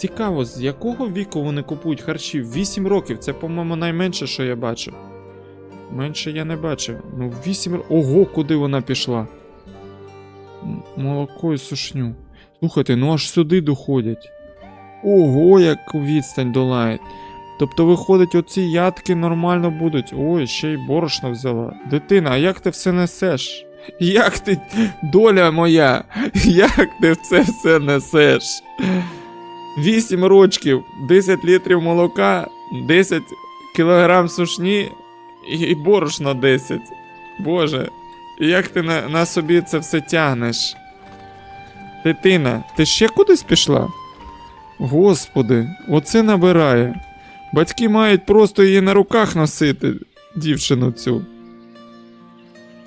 Цікаво, з якого віку вони купують харчі? 8 років. Це, по-моєму, найменше, що я бачив. Менше я не бачив. Ну, 8 років. Ого, куди вона пішла? Молоко і сушню. Слухайте, ну аж сюди доходять. Ого, яку відстань долають. Тобто, виходить, оці ядки нормально будуть. Ой, ще й борошно взяла. Дитина, а як ти все несеш? Як ти, доля моя, як ти це все несеш? 8 рочків, 10 літрів молока, 10 кілограм сушні і, борошно 10. Боже, як ти на, на собі це все тягнеш? Дитина, ти ще кудись пішла? Господи, оце набирає. Батьки мають просто її на руках носити, дівчину цю.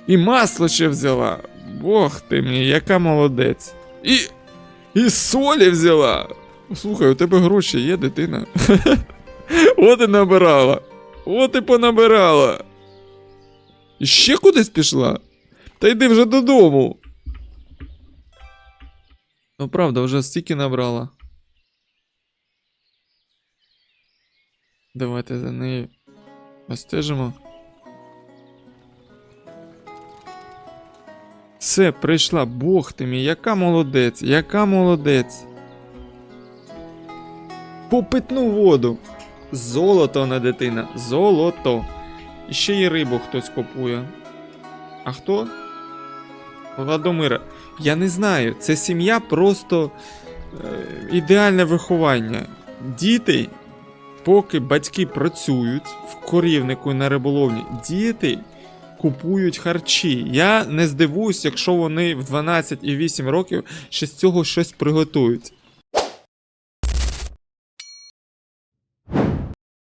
І масло ще взяла. Бог ти мій, яка молодець. І. І солі взяла. Слухай, у тебе гроші є, дитина. От і набирала. От і понабирала. Ще кудись пішла? Та йди вже додому. Ну правда, вже стільки набрала. Давайте за нею постежимо. Все, прийшла, Бог ти мій, яка молодець, яка молодець. По питну воду. Золото вона дитина, золото. Ще й рибу хтось купує. А хто? Владомира. Я не знаю, це сім'я просто е, ідеальне виховання. Діти, поки батьки працюють в корівнику на риболовні, діти купують харчі. Я не здивуюсь, якщо вони в 12 і 8 років ще з цього щось приготують.